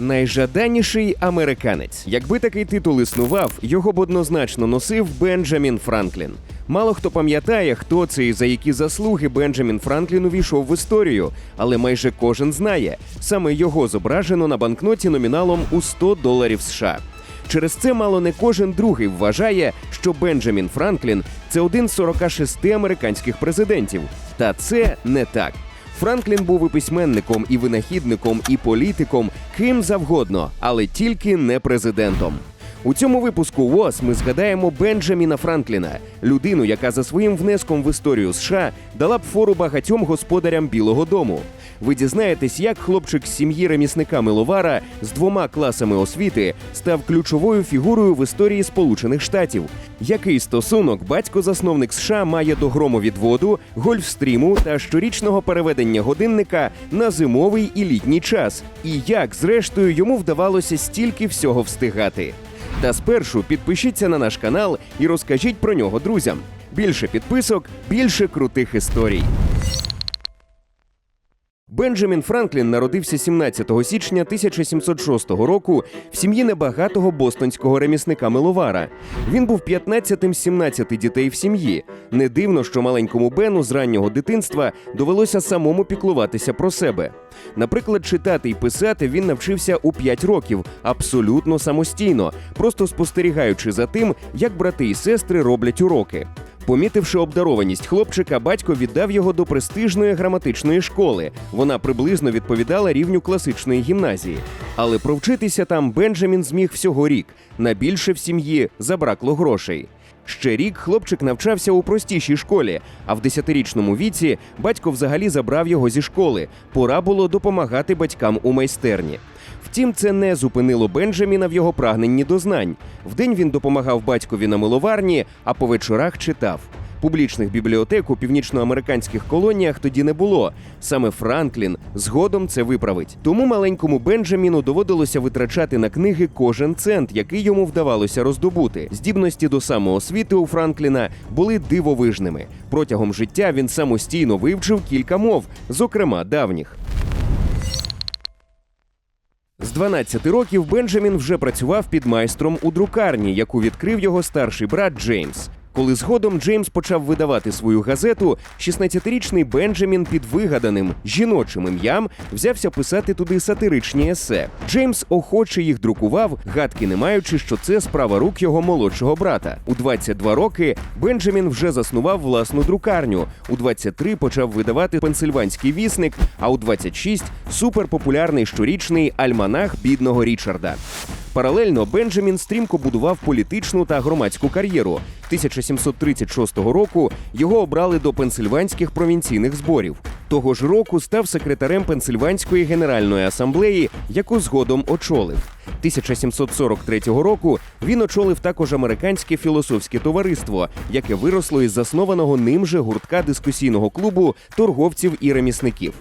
Найжаданіший американець. Якби такий титул існував, його б однозначно носив Бенджамін Франклін. Мало хто пам'ятає, хто це і за які заслуги Бенджамін Франклін увійшов в історію, але майже кожен знає. Саме його зображено на банкноті номіналом у 100 доларів США. Через це мало не кожен другий вважає, що Бенджамін Франклін це один з 46 американських президентів. Та це не так. Франклін був і письменником, і винахідником, і політиком, ким завгодно, але тільки не президентом. У цьому випуску ВОЗ ми згадаємо Бенджаміна Франкліна, людину, яка за своїм внеском в історію США дала б фору багатьом господарям Білого Дому. Ви дізнаєтесь, як хлопчик з сім'ї ремісника Миловара з двома класами освіти став ключовою фігурою в історії Сполучених Штатів. Який стосунок батько-засновник США має до громовідводу, гольфстріму та щорічного переведення годинника на зимовий і літній час, і як, зрештою, йому вдавалося стільки всього встигати. Та спершу підпишіться на наш канал і розкажіть про нього друзям. Більше підписок, більше крутих історій. Бенджамін Франклін народився 17 січня 1706 року в сім'ї небагатого бостонського ремісника Миловара. Він був 15-тим з 17 дітей в сім'ї. Не дивно, що маленькому Бену з раннього дитинства довелося самому піклуватися про себе. Наприклад, читати і писати він навчився у 5 років абсолютно самостійно, просто спостерігаючи за тим, як брати і сестри роблять уроки. Помітивши обдарованість хлопчика, батько віддав його до престижної граматичної школи. Вона приблизно відповідала рівню класичної гімназії. Але провчитися там Бенджамін зміг всього рік. На більше в сім'ї забракло грошей. Ще рік хлопчик навчався у простішій школі, а в 10-річному віці батько взагалі забрав його зі школи. Пора було допомагати батькам у майстерні. Втім, це не зупинило Бенджаміна в його прагненні до знань. Вдень він допомагав батькові на миловарні, а по вечорах читав. Публічних бібліотек у північноамериканських колоніях тоді не було. Саме Франклін згодом це виправить. Тому маленькому Бенджаміну доводилося витрачати на книги кожен цент, який йому вдавалося роздобути. Здібності до самоосвіти у Франкліна були дивовижними. Протягом життя він самостійно вивчив кілька мов, зокрема давніх. З 12 років Бенджамін вже працював під майстром у друкарні, яку відкрив його старший брат Джеймс. Коли згодом Джеймс почав видавати свою газету, 16-річний Бенджамін під вигаданим жіночим ім'ям взявся писати туди сатиричні есе. Джеймс охоче їх друкував, гадки не маючи, що це справа рук його молодшого брата. У 22 роки Бенджамін вже заснував власну друкарню. У 23 почав видавати пенсильванський вісник, а у 26 – суперпопулярний щорічний альманах бідного Річарда. Паралельно Бенджамін стрімко будував політичну та громадську кар'єру. 1736 року його обрали до пенсильванських провінційних зборів. Того ж року став секретарем Пенсильванської генеральної асамблеї, яку згодом очолив. 1743 року він очолив також американське філософське товариство, яке виросло із заснованого ним же гуртка дискусійного клубу торговців і ремісників.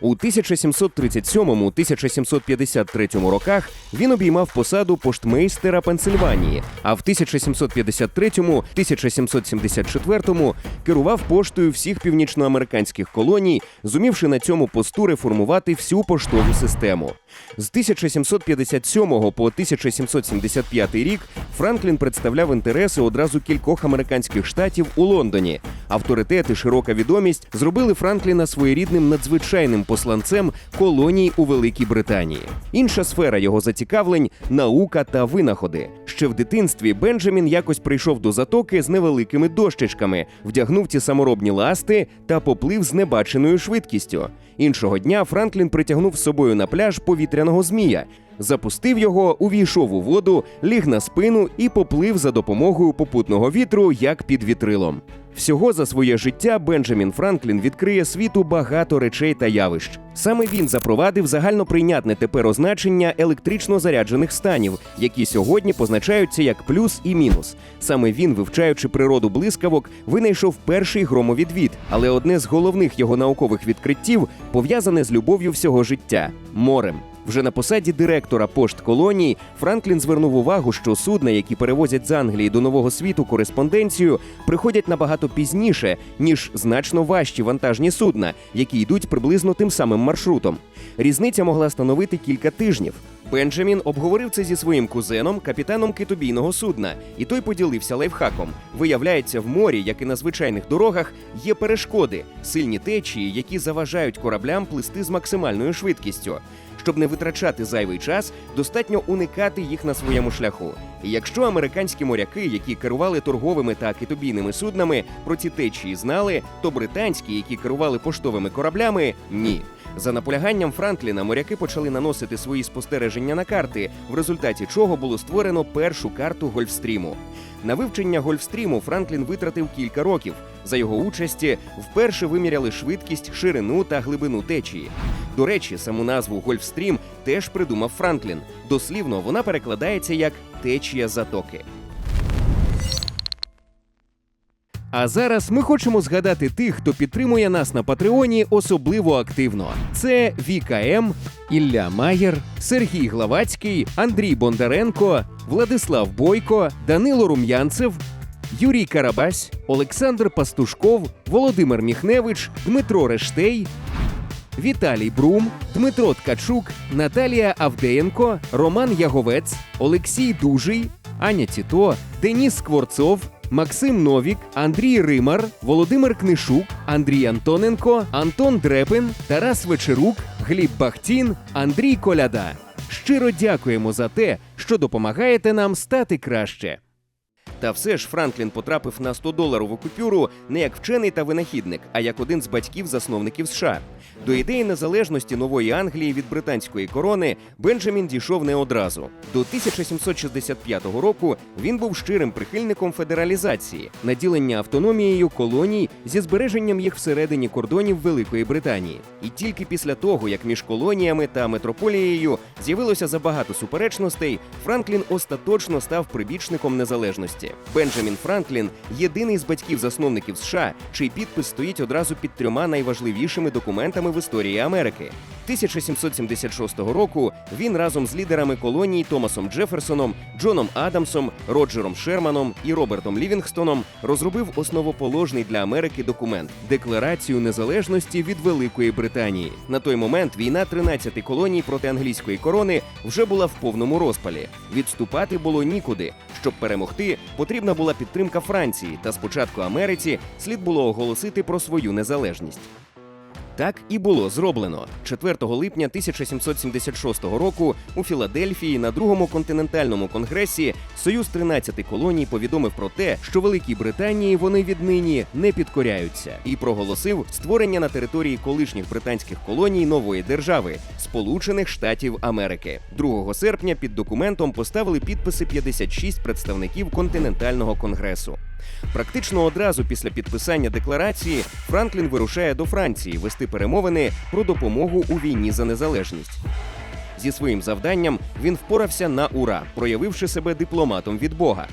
У 1737-1753 роках він обіймав посаду поштмейстера Пенсильванії, а в 1753-1774 керував поштою всіх північноамериканських колоній, зумівши на цьому посту реформувати всю поштову систему. З 1757 по 1775 рік Франклін представляв інтереси одразу кількох американських штатів у Лондоні. Авторитет і широка відомість зробили Франкліна своєрідним надзвичайним посланцем колоній у Великій Британії. Інша сфера його зацікавлень наука та винаходи. Ще в дитинстві Бенджамін якось прийшов до затоки з невеликими дощечками, вдягнув ті саморобні ласти та поплив з небаченою швидкістю. Іншого дня Франклін притягнув з собою на пляж повітряного змія. Запустив його, увійшов у воду, ліг на спину і поплив за допомогою попутного вітру, як під вітрилом. Всього за своє життя Бенджамін Франклін відкриє світу багато речей та явищ. Саме він запровадив загальноприйнятне тепер означення електрично заряджених станів, які сьогодні позначаються як плюс і мінус. Саме він, вивчаючи природу блискавок, винайшов перший громовідвід, але одне з головних його наукових відкриттів пов'язане з любов'ю всього життя морем. Вже на посаді директора пошт колонії Франклін звернув увагу, що судна, які перевозять з Англії до нового світу кореспонденцію, приходять набагато пізніше, ніж значно важчі вантажні судна, які йдуть приблизно тим самим маршрутом. Різниця могла становити кілька тижнів. Бенджамін обговорив це зі своїм кузеном, капітаном китобійного судна, і той поділився лайфхаком. Виявляється, в морі, як і на звичайних дорогах, є перешкоди, сильні течії, які заважають кораблям плисти з максимальною швидкістю. Щоб не витрачати зайвий час, достатньо уникати їх на своєму шляху. Якщо американські моряки, які керували торговими та китобійними суднами, про ці течії знали, то британські, які керували поштовими кораблями, ні. За наполяганням Франкліна моряки почали наносити свої спостереження на карти, в результаті чого було створено першу карту Гольфстріму. На вивчення Гольфстріму Франклін витратив кілька років. За його участі вперше виміряли швидкість, ширину та глибину течії. До речі, саму назву Гольфстрім теж придумав Франклін. Дослівно вона перекладається як течія затоки. А зараз ми хочемо згадати тих, хто підтримує нас на Патреоні особливо активно. Це Віка М, Ілля Маєр, Сергій Главацький, Андрій Бондаренко, Владислав Бойко, Данило Рум'янцев, Юрій Карабась, Олександр Пастушков, Володимир Міхневич, Дмитро Рештей, Віталій Брум, Дмитро Ткачук, Наталія Авдеєнко, Роман Яговець, Олексій Дужий, Аня Тіто, Деніс Скворцов, Максим Новік, Андрій Римар, Володимир Книшук, Андрій Антоненко, Антон Дрепин, Тарас Вечерук, Гліб Бахтін, Андрій Коляда. Щиро дякуємо за те, що допомагаєте нам стати краще. Та все ж Франклін потрапив на 100-доларову купюру не як вчений та винахідник, а як один з батьків-засновників США. До ідеї незалежності нової Англії від британської корони Бенджамін дійшов не одразу. До 1765 року він був щирим прихильником федералізації, наділення автономією колоній зі збереженням їх всередині кордонів Великої Британії. І тільки після того, як між колоніями та метрополією з'явилося забагато суперечностей, Франклін остаточно став прибічником незалежності. Бенджамін Франклін єдиний з батьків-засновників США, чий підпис стоїть одразу під трьома найважливішими документами в історії Америки. 1776 року він разом з лідерами колонії Томасом Джеферсоном, Джоном Адамсом, Роджером Шерманом і Робертом Лівінгстоном розробив основоположний для Америки документ Декларацію незалежності від Великої Британії. На той момент війна 13 колоній проти англійської корони вже була в повному розпалі. Відступати було нікуди. Щоб перемогти, потрібна була підтримка Франції, та спочатку Америці слід було оголосити про свою незалежність. Так і було зроблено 4 липня 1776 року у Філадельфії на другому континентальному конгресі Союз 13 колоній повідомив про те, що Великій Британії вони віднині не підкоряються, і проголосив створення на території колишніх британських колоній нової держави Сполучених Штатів Америки. 2 серпня під документом поставили підписи 56 представників континентального конгресу. Практично одразу після підписання декларації Франклін вирушає до Франції вести перемовини про допомогу у війні за незалежність. Зі своїм завданням він впорався на ура, проявивши себе дипломатом від Бога.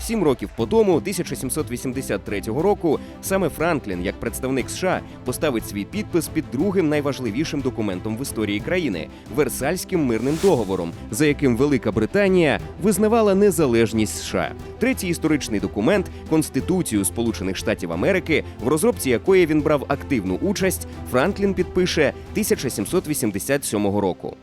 Сім років по тому, 1783 року, саме Франклін, як представник США, поставить свій підпис під другим найважливішим документом в історії країни Версальським мирним договором, за яким Велика Британія визнавала незалежність США. Третій історичний документ Конституцію Сполучених Штатів Америки, в розробці якої він брав активну участь, Франклін підпише 1787 року.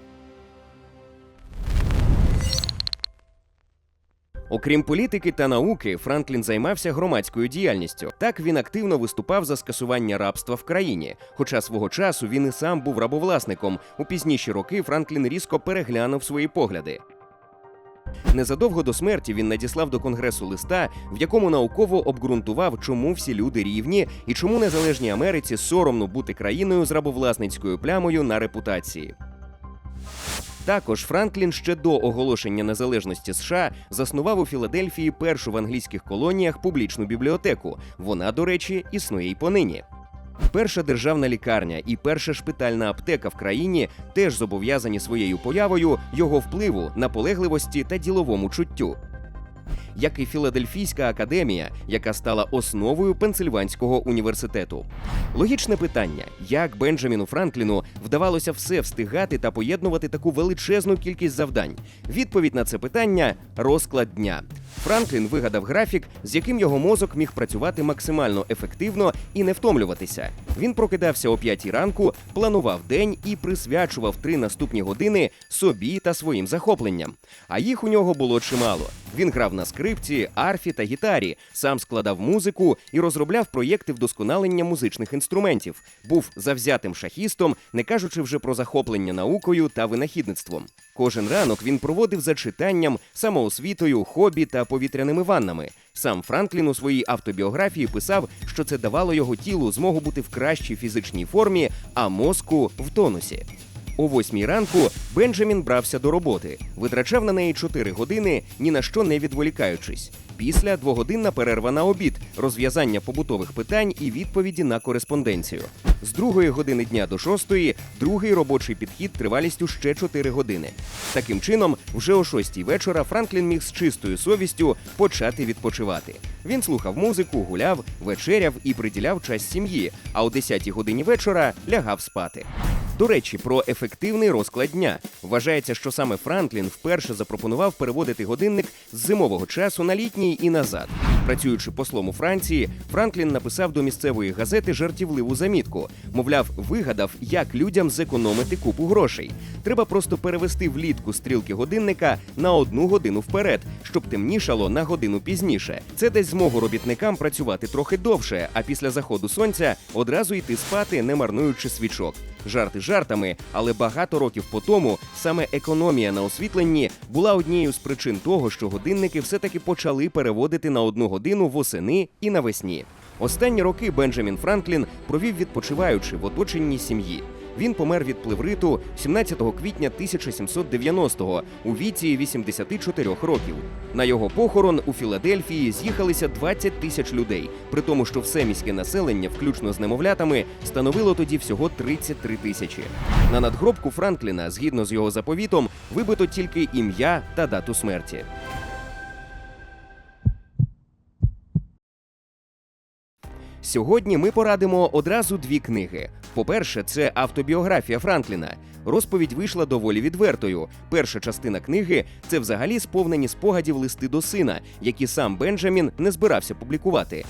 Окрім політики та науки, Франклін займався громадською діяльністю. Так він активно виступав за скасування рабства в країні. Хоча свого часу він і сам був рабовласником. У пізніші роки Франклін різко переглянув свої погляди. Незадовго до смерті він надіслав до конгресу листа, в якому науково обґрунтував, чому всі люди рівні і чому незалежній Америці соромно бути країною з рабовласницькою плямою на репутації. Також Франклін ще до оголошення незалежності США заснував у Філадельфії першу в англійських колоніях публічну бібліотеку. Вона, до речі, існує й понині. Перша державна лікарня і перша шпитальна аптека в країні теж зобов'язані своєю появою його впливу, наполегливості та діловому чуттю. Як і Філадельфійська академія, яка стала основою Пенсильванського університету. Логічне питання: як Бенджаміну Франкліну вдавалося все встигати та поєднувати таку величезну кількість завдань? Відповідь на це питання розклад дня. Франклін вигадав графік, з яким його мозок міг працювати максимально ефективно і не втомлюватися. Він прокидався о 5 ранку, планував день і присвячував три наступні години собі та своїм захопленням. А їх у нього було чимало. Він грав на скрипці, арфі та гітарі, сам складав музику і розробляв проєкти вдосконалення музичних інструментів. Був завзятим шахістом, не кажучи вже про захоплення наукою та винахідництвом. Кожен ранок він проводив за читанням, самоосвітою, хобі та повітряними ваннами. Сам Франклін у своїй автобіографії писав, що це давало його тілу змогу бути в кращій фізичній формі, а мозку в тонусі. О восьмій ранку Бенджамін брався до роботи, витрачав на неї 4 години, ні на що не відволікаючись. Після двогодинна перерва на обід, розв'язання побутових питань і відповіді на кореспонденцію. З другої години дня до шостої другий робочий підхід тривалістю ще 4 години. Таким чином, вже о шостій вечора Франклін міг з чистою совістю почати відпочивати. Він слухав музику, гуляв, вечеряв і приділяв час сім'ї, а о 10 годині вечора лягав спати. До речі, про ефективний розклад дня вважається, що саме Франклін вперше запропонував переводити годинник з зимового часу на літній і назад. Працюючи послом у Франції, Франклін написав до місцевої газети жартівливу замітку. Мовляв, вигадав, як людям зекономити купу грошей. Треба просто перевести влітку стрілки годинника на одну годину вперед, щоб темнішало на годину пізніше. Це дасть змогу робітникам працювати трохи довше, а після заходу сонця одразу йти спати, не марнуючи свічок. Жарти жартами, але багато років по тому саме економія на освітленні була однією з причин того, що годинники все-таки почали переводити на одну годину восени і навесні. Останні роки Бенджамін Франклін провів відпочиваючи в оточенні сім'ї. Він помер від плевриту 17 квітня 1790-го у віці 84 років. На його похорон у Філадельфії з'їхалися 20 тисяч людей, при тому, що все міське населення, включно з немовлятами, становило тоді всього 33 тисячі. На надгробку Франкліна, згідно з його заповітом, вибито тільки ім'я та дату смерті. Сьогодні ми порадимо одразу дві книги. По-перше, це автобіографія Франкліна. Розповідь вийшла доволі відвертою. Перша частина книги це взагалі сповнені спогадів листи до сина, які сам Бенджамін не збирався публікувати.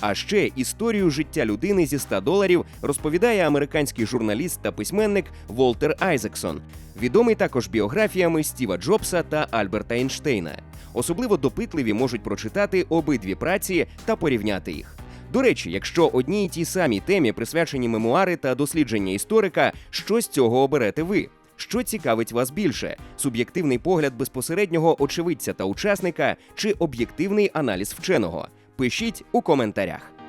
А ще історію життя людини зі 100 доларів розповідає американський журналіст та письменник Волтер Айзексон, відомий також біографіями Стіва Джобса та Альберта Ейнштейна. Особливо допитливі можуть прочитати обидві праці та порівняти їх. До речі, якщо одній тій самій темі присвячені мемуари та дослідження історика, що з цього оберете ви? Що цікавить вас більше: суб'єктивний погляд безпосереднього очевидця та учасника чи об'єктивний аналіз вченого? Пишіть у коментарях.